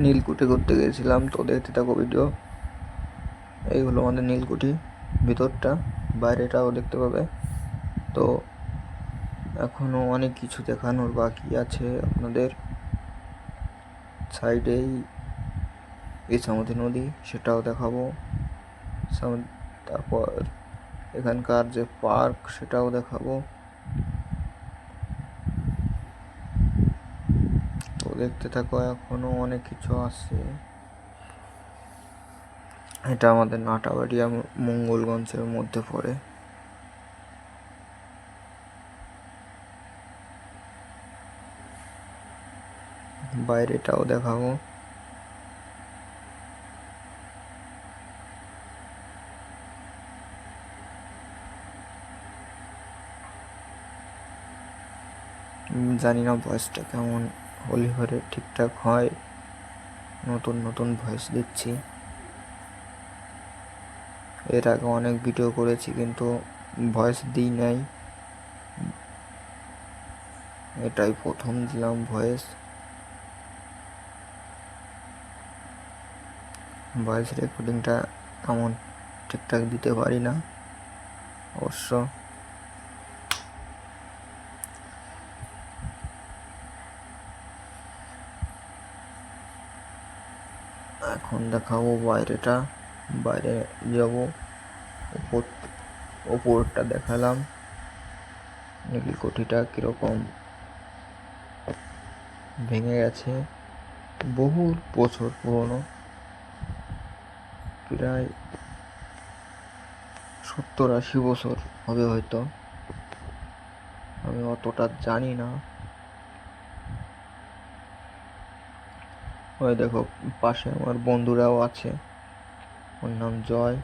নীলকুঠি ঘুরতে গিয়েছিলাম তো দেখতে থাকো ভিডিও এই হলো আমাদের নীলকুঠি, ভিতরটা, বাইরেটাও দেখতে পাবে। তো এখনও অনেক কিছু দেখানোর বাকি আছে আপনাদের। সাইডেই ইছামতি নদী, সেটাও দেখাবো। তারপর এখানকার যে পার্ক, সেটাও দেখাবো তো দেখতে থাকো, এখনও অনেক কিছু আছে। এটা আমাদের নাটাবাড়িয়া মঙ্গলগঞ্জের মধ্যে পড়ে। বাইরেটাও দেখাবো। জানি না বয়সটা কেমন। হলে ঘরে ঠিকঠাক হয়, নতুন নতুন ভয়েস দিচ্ছি। এর আগে অনেক ভিডিও করেছি কিন্তু ভয়েস দিই নাই। এটাই প্রথম দিলাম ভয়েস ভয়েস রেকর্ডিংটা এমন ঠিকঠাক দিতে পারি না। অবশ্য এখন দেখাবো বাইরেটা, বাইরে যাব ওপর ওপরটা দেখালাম, নীলকুঠিটা কীরকম ভেঙে গেছে বহু বছর পুরনো, প্রায় সত্তর আশি বছর হবে হয়তো, আমি অতটা জানি না। ওই দেখো, পাশে আমার বন্ধুরাও আছে। ওর নাম জয়,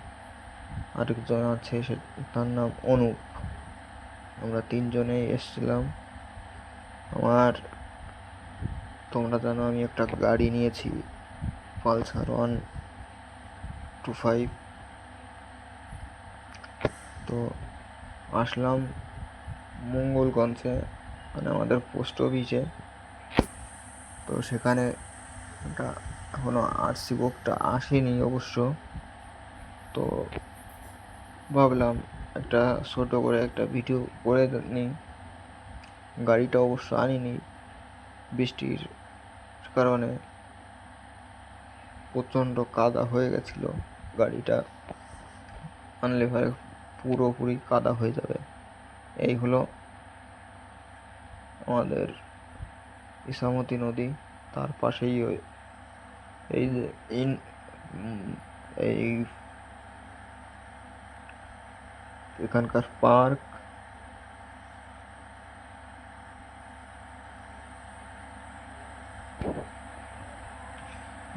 আরেকজন আছে সে, তার নাম অনুপ। আমরা তিনজনেই এসছিলাম। আমার, তোমরা জানো আমি একটা গাড়ি নিয়েছি, পালসার ওয়ান টু ফাইভ। তো আসলাম মঙ্গলগঞ্জে মানে আমাদের পোস্ট অফিসে। তো সেখানে ওটা এখনও আরসি বুকটা আসেনি অবশ্য। তো ভাবলাম একটা ছোটো করে একটা ভিডিও করে নিই। গাড়িটা অবশ্য আনিনি বৃষ্টির কারণে। প্রচণ্ড কাদা হয়ে গেছিল গাড়িটা। আনলে পরে পুরোপুরি কাদা হয়ে যাবে। এই হলো আমাদের ইসামতি নদী। তার পাশেই এই যে ইন এই এখানকার পার্ক।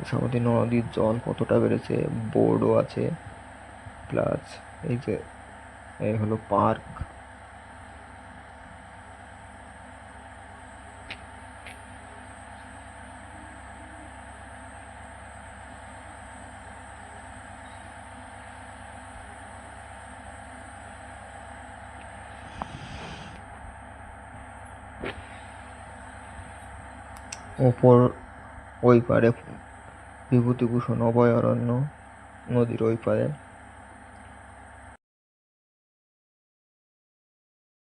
ইসামতি নদীর জল কতটা বেড়েছে, বোর্ডও আছে, প্লাস এই যে, এই হলো পার্ক। ওপর ওই পারে বিভূতিভূষণ অভয়ারণ্য নদীর ওই পারে